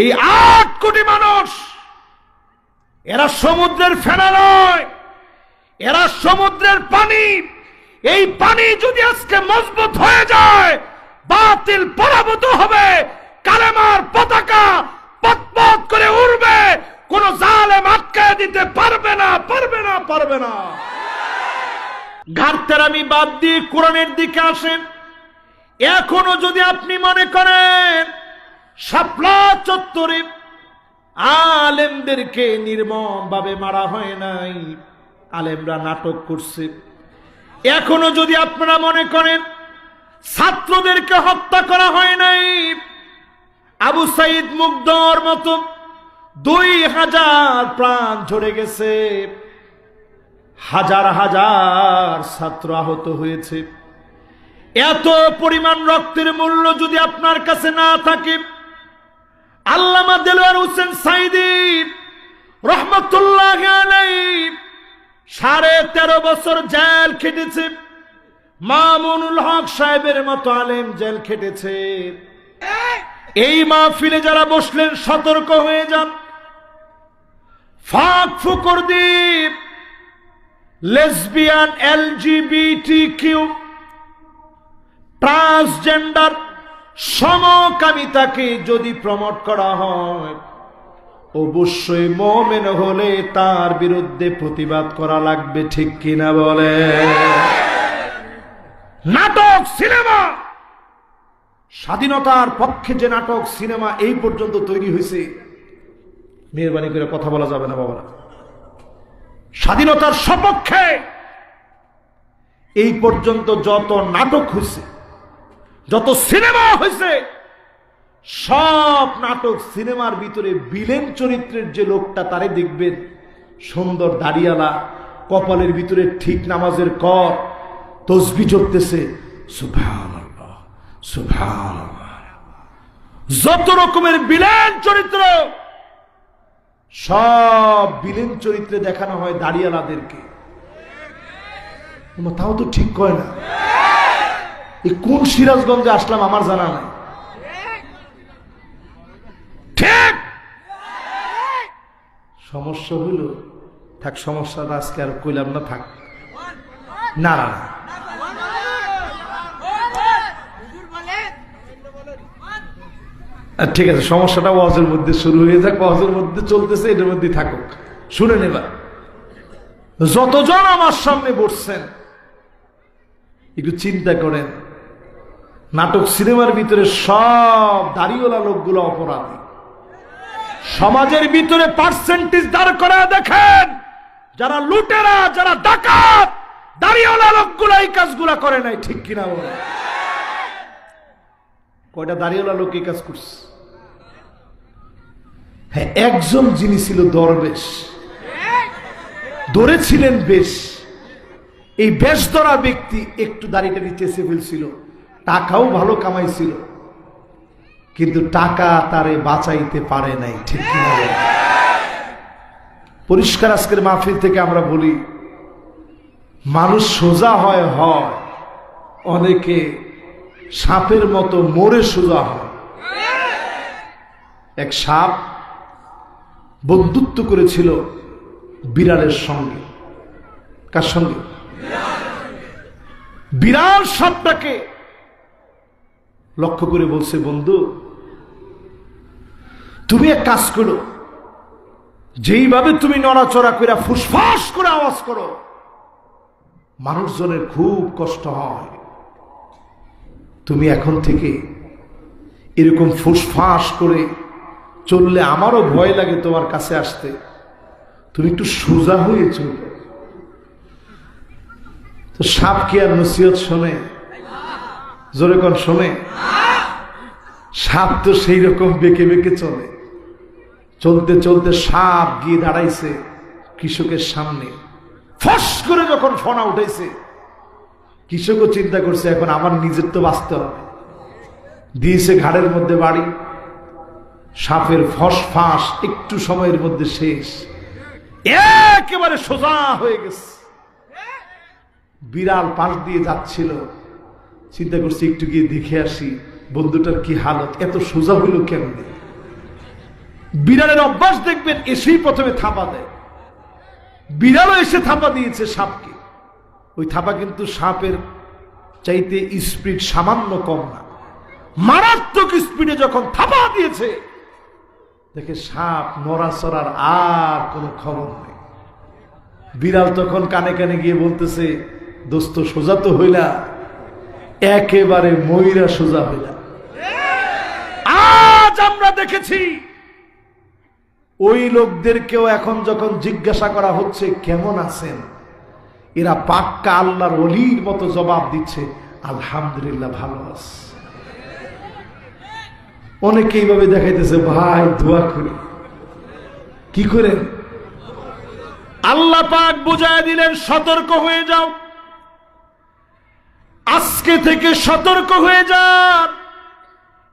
এই আট কোটি মানুষ, এরা সমুদ্রের ফেনা নয়, এরা সমুদ্রের পানি। এই পানি যদি আজকে মজবুত হয়ে যায়, বাতিল পরাভূত হবে, কালেমার পতাকা পতপত করে উড়বে, কোন জালেম আটকায় দিতে পারবে না পারবে না পারবে না। ঘাটতেরামি বাদ দিয়ে কোরআনের দিকে আসেন। এখনও যদি আপনি মনে করেন শাপলা চত্বরে আলেমদেরকে নির্মম ভাবে মারা হয় নাই। আলেমরা নাটক করছে। এখনও যদি আপনারা মনে করেন, ছাত্রদেরকে হত্যা করা হয় নাই, আবু সাইদ মুগ্ধর মতো দুই হাজার প্রাণ ঝরে গেছে। হাজার হাজার ছাত্র আহত হয়েছে। এত পরিমাণ রক্তের মূল্য যদি আপনার কাছে না থাকে আল্লামা দেলোয়ার হোসেন সাইদি রহমতুল্লাহ সাড়ে তেরো বছর জেল খেটেছে। মামুনুল হক সাহেবের মতো আলেম জেল খেটেছে। এই মাহফিলে যারা বসলেন, সতর্ক হয়ে যান। ফাঁক ফুকর দ্বীপ লেসবিয়ান এলজিবিটি কিউ ট্রান্সজেন্ডার সমকামিতাকে যদি প্রমোট করা হয়, অবশ্যই মোমেন হলে তার বিরুদ্ধে প্রতিবাদ করা লাগবে, ঠিক কিনা বলে? নাটক, সিনেমা! স্বাধীনতার পক্ষে যে নাটক, সিনেমা এই পর্যন্ত তৈরি হয়েছে। মেহরবানি করে কথা বলা যাবে না, বাবারা। স্বাধীনতার সপক্ষে এই পর্যন্ত যত নাটক হয়েছে যত সিনেমা হয়েছে, সব নাটক সিনেমার ভিতরে বিলেন চরিত্রের যে লোকটা, তারে দেখবেন সুন্দর দাড়িয়ালা, কপালের ভিতরে ঠিক নামাজের কর, তসবি সুবহানাল্লাহ। যত রকমের বিলেন চরিত্র, সব বিলেন চরিত্রে দেখানো হয় দাড়িয়ালাদেরকে তাও তো ঠিক কয় না এই কোন সিরাজগঞ্জে আসলাম আমার জানা নাই। ঠিক। সমস্যা হইল থাক সমস্যাটা আজকে আর কইলাম না থাক। না না ঠিক আছে সমস্যাটা ওয়াজের মধ্যে শুরু হয়ে যাক ওয়াজের মধ্যে চলতেছে এটার মধ্যে থাকুক। শুনে নেবা যতজন আমার সামনে বসছেন একটু চিন্তা করেন। নাটক সিনেমার ভিতরে সব দাড়িওয়ালা লোকগুলো অপরাধী। সমাজের ভিতরে পার্সেন্টেজ দাঁড় করা দেখেন, যারা লুটেরা, যারা ডাকাত, দাড়িওয়ালা লোকগুলো এই কাজগুলা করে নাই, ঠিক কিনা বলে কয়টা দাড়িওয়ালা লোক এই কাজ করছে? হ্যাঁ একজন যিনি ছিল দরবেশ, ধরেছিলেন বেশ, এই বেশ ধরা ব্যক্তি একটু দাড়িটা চেষে ফেলছিল। টাকাও ভালো কামাইছিল। কিন্তু টাকা তারে বাঁচাইতে পারে নাই, ঠিক পরিষ্কার আজকের মাহফিল থেকে আমরা বলি, মানুষ সোজা হয় হয়। অনেকে সাপের মতো মরে সোজা হয়। এক সাপ বন্ধুত্ব করেছিল বিড়ালের সঙ্গে। কার সঙ্গে? বিড়াল সাপটাকে লক্ষ্য করে বলছে, বন্ধু, তুমি এক কাজ করো। যেইভাবে তুমি নড়াচড়া করে ফুসফাস করে আওয়াজ করো, মানুষজনের খুব কষ্ট হয়। তুমি এখন থেকে এরকম ফুসফাস করে চললে আমারও ভয় লাগে তোমার কাছে আসতে। তুমি একটু সোজা হয়ে চলবে। তো সাপ কি আর নসিহত শোনে জোরে কোন, শোনে। সাপ তো সেই রকম বেঁকে বেঁকে চলে। চলতে চলতে সাপ গিয়ে দাঁড়াইছে কৃষকের সামনে। ফস করে যখন ফনা উঠেছে কৃষকও চিন্তা করছে, এখন আমার নিজের তো বাঁচতে হবে। দিয়েছে ঘাড়ের মধ্যে বাড়ি। সাপের ফস ফাঁস একটু সময়ের মধ্যে শেষ। একেবারে সোজা হয়ে গেছে। বিড়াল পাশ দিয়ে যাচ্ছিল। চিন্তা করছি, একটু গিয়ে দেখে আসি, বন্ধুটার কি হালত, এত সোজা হইল কেমনে? বিড়ালের অভ্যাস দেখবেন, এসেই প্রথমে থাপা দেয়। বিড়ালও এসে থাপা দিয়েছে সাপকে। ওই থাপা কিন্তু সাপের চাইতে স্পিড সামান্য কম না। মারাত্মক স্পিডে যখন থাপা দিয়েছে, দেখে সাপ নড়াচড়ার আর কোনো খবর নেই। বিড়াল তখন কানে কানে গিয়ে বলতেছে, দোস্ত, সোজা তো হইলা একেবারে ময়রা সোজা হইলা আজ আমরা দেখেছি, ওই লোকদেরকেও এখন যখন জিজ্ঞাসা করা হচ্ছে, কেমন আছেন? এরা পাক্কা আল্লাহর অলির মতো জবাব দিচ্ছে, আলহামদুলিল্লাহ ভালো আছে। অনেকে এইভাবে দেখাইতেছে, ভাই, দোয়া করি। কি করেন? আল্লাহ পাক বুঝায় দিলেন, সতর্ক হয়ে যাও। আজকে থেকে সতর্ক হয়ে যান।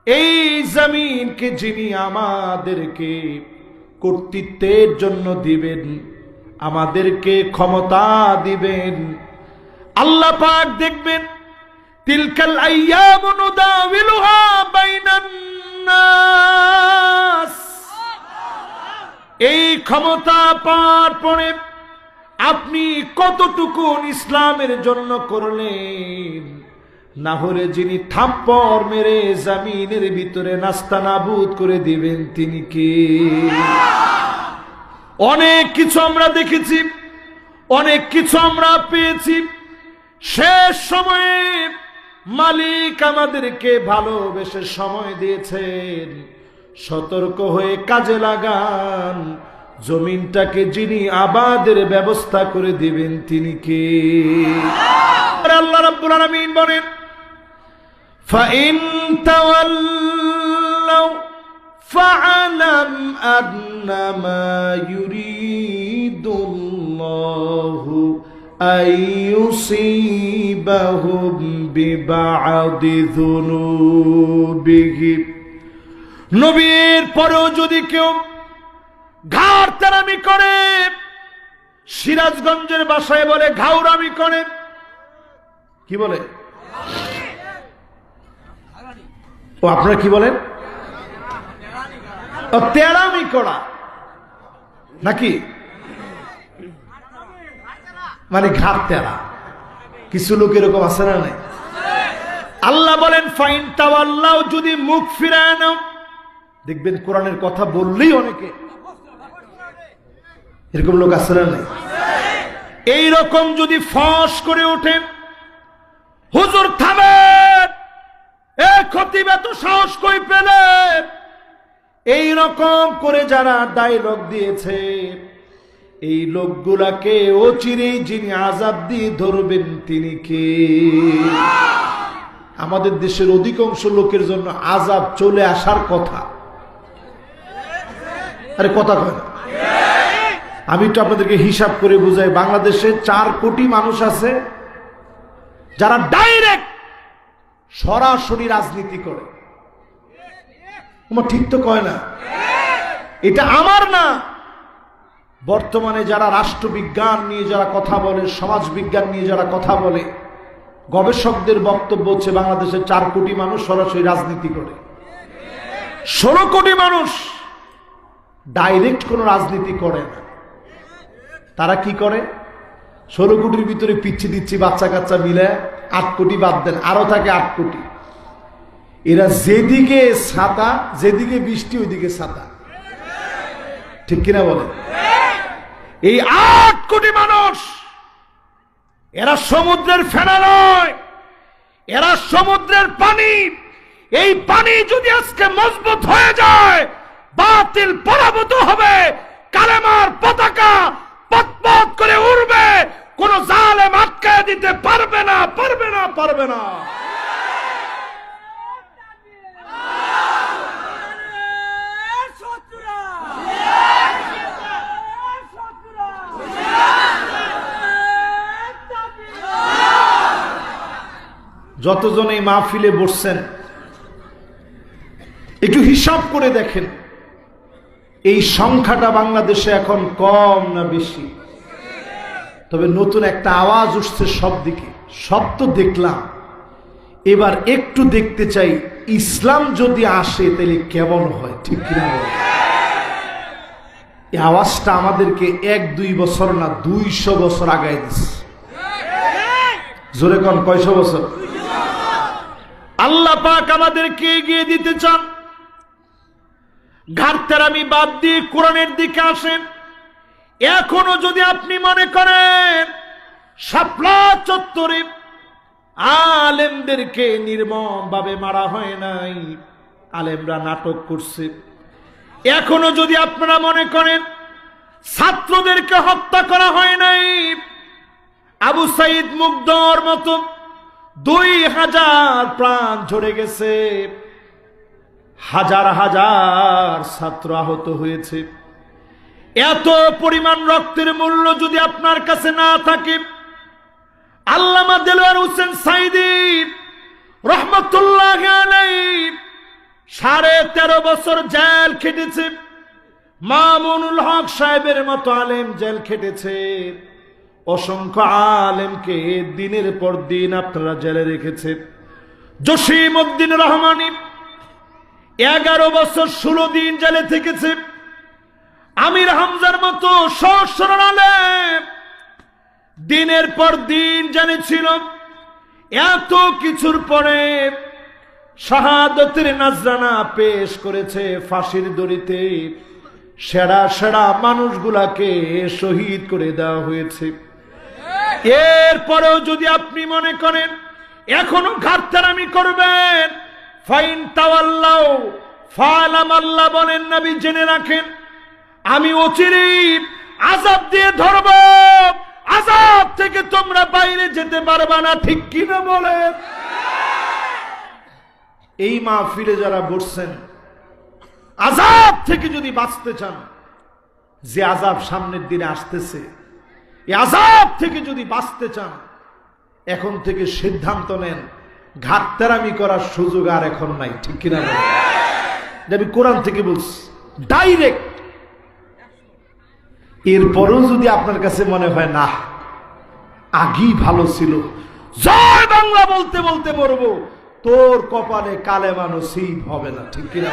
এই জমিনকে যিনি আমাদেরকে কর্তৃত্বের জন্য দিবেন, আমাদেরকে ক্ষমতা দিবেন। আল্লাহ পাক দেখবেন, তিলকাল আইয়াম নুদাবিলুহা বাইনান নাস। এই ক্ষমতা পাওয়ার পরে আপনি কতটুকু ইসলামের জন্য করলেন? না হলে যিনি থাপ্পর মেরে জামিনের ভিতরে নাস্তা নাবুদ করে দিবেন, তিনি কে? অনেক কিছু আমরা দেখেছি, অনেক কিছু আমরা পেয়েছি। শেষ সময়ে মালিক আমাদেরকে ভালোবেসে সময় দিয়েছেন। সতর্ক হয়ে কাজে লাগান জমিনটাকে যিনি আবাদের ব্যবস্থা করে দিবেন তিনি কে আর আল্লাহ রাব্বুল আলামিন বলেন فإن تولوا فاعلم أنما يريد الله أن يصيبهم ببعض ذنوبهم নবীর পরেও যদি কেউ ঘাড় তেরামি করে। সিরাজগঞ্জের বাসায় বলে ঘাউরামি করে। কি বলে? ও, আপনারা কি বলেন? তেরামি করা। নাকি? মানে ঘাট তেরা। কিছু লোক এরকম আছে না নাই? আল্লাহ বলেন, ফাইন তাওয়াল্লাহ যদি মুখ ফিরায় দেখবেন কোরআনের কথা বললেই অনেকে এরকম লোক আছে না নাই? এই রকম যদি ফস করে ওঠেন হুজুর থামেন, এ খতিব এত সাহস কই পেলে? এই রকম করে যারা ডায়লগ দিয়েছে, এই লোকগুলাকে অচিরেই যিনি আজাব দিয়ে ধরবেন তিনি কে? আমাদের দেশের অধিকাংশ লোকের জন্য আজাব চলে আসার কথা। আরে কথা কয় না। আমি তো আপনাদেরকে হিসাব করে বুঝাই, বাংলাদেশে চার কোটি মানুষ আছে যারা ডাইরেক্ট সরাসরি রাজনীতি করে। ঠিক তো কয় না? এটা আমার না। বর্তমানে যারা রাষ্ট্রবিজ্ঞান নিয়ে যারা কথা বলে সমাজ বিজ্ঞান নিয়ে যারা কথা বলে, গবেষকদের বক্তব্য হচ্ছে বাংলাদেশের চার কোটি মানুষ সরাসরি রাজনীতি করে। ষোলো কোটি মানুষ ডাইরেক্ট কোনো রাজনীতি করে না। তারা কি করে? ষোলো কোটির ভিতরে পিচ্ছি দিচ্ছি বাচ্চা কাচ্চা মিলে আট কোটি বাদ দেন আরও থাকে আট কোটি। এরা যেদিকে ছাতা যেদিকে বৃষ্টি, ওইদিকে ছাতা ঠিক কিনা বলে এই আট কোটি মানুষ, এরা সমুদ্রের ফেনা নয়, এরা সমুদ্রের পানি। এই পানি যদি আজকে মজবুত হয়ে যায়, বাতিল পরাভূত হবে, কালেমার পতাকা পথপথ করে উড়বে। কোন জালেম আটকায় দিতে পারবে না পারবে না পারবে না। যতজন এই মাহফিলে বসছেন, একটু হিসাব করে দেখেন। এই সংখ্যাটা বাংলাদেশে এখন কম না বেশি? তবে নতুন একটা আওয়াজ উঠছে সব দিকে। সব তো দেখলাম। এবার একটু দেখতে চাই, ইসলাম যদি আসে তাহলে কেমন হয়, ঠিক কিনা? এই আওয়াজটা আমাদেরকে এক, দুই বছর না, দুইশো বছর আগায় দিচ্ছে জোরে কন, কয়শো বছর? আল্লাহ পাক আমাদেরকে এগিয়ে দিতে চান। ঘাটতের আমি বাদ দিয়ে কোরআনের দিকে আসেন। এখনও যদি আপনি মনে করেন, শাপলা চত্বরে আলেমদেরকে নির্মম ভাবে মারা হয় নাই, আলেমরা নাটক করছে। এখনও যদি আপনারা মনে করেন, ছাত্রদেরকে হত্যা করা হয় নাই, আবু সাইদ মুগ্ধর মতো দুই হাজার প্রাণ ঝরে গেছে। হাজার হাজার ছাত্র আহত হয়েছে। এত পরিমাণ রক্তের মূল্য যদি আপনার কাছে না থাকে, আল্লামা দেলোয়ার হোসেন সাইদি রহমতুল্লাহ সাড়ে তেরো বছর জেল খেটেছে। মামুনুল হক সাহেবের মতো আলেম জেল খেটেছে। অসংখ্য আলেমকে দিনের পর দিন আপনারা জেলে রেখেছে। জসিম উদ্দিন রহমানি এগারো বছর ষোলো দিন জেলে থেকেছে। আমির হামজার মতো সহস্র দিনের পর দিন জেনেছিল এত কিছুর পরে শাহাদতের নাজরানা পেশ করেছে ফাঁসির দড়িতে। সেরা সেরা মানুষগুলাকে শহীদ করে দেওয়া হয়েছে। এরপরেও যদি আপনি মনে করেন, এখনও ঘাটতারামি করবেন। ফাইন তাওয়াল্লাও ফালাম আল্লাহ বলেন নবী জেনে রাখেন। আমি অচিরেই আজাব দিয়ে ধরব। আজাব থেকে তোমরা বাইরে যেতে পারবা না, ঠিক কিনা বলেন? এই মাহফিলে যারা বসছেন আজাব থেকে যদি বাঁচতে চান, যে আজাব সামনের দিনে আসতেছে, এই আজাব থেকে যদি বাঁচতে চান, এখন থেকে সিদ্ধান্ত নেন ঘাটতেরামি করার সুযোগ আর এখন নাই, ঠিক কিনা আমি কোরআন থেকে বলছি ডাইরেক্ট এরপরও যদি আপনার কাছে মনে হয়, না, আগেই ভালো ছিল, জয় বাংলা বলতে বলতে পড়ব তোর কপালে কালে নসিব হবে না, ঠিক কিনা?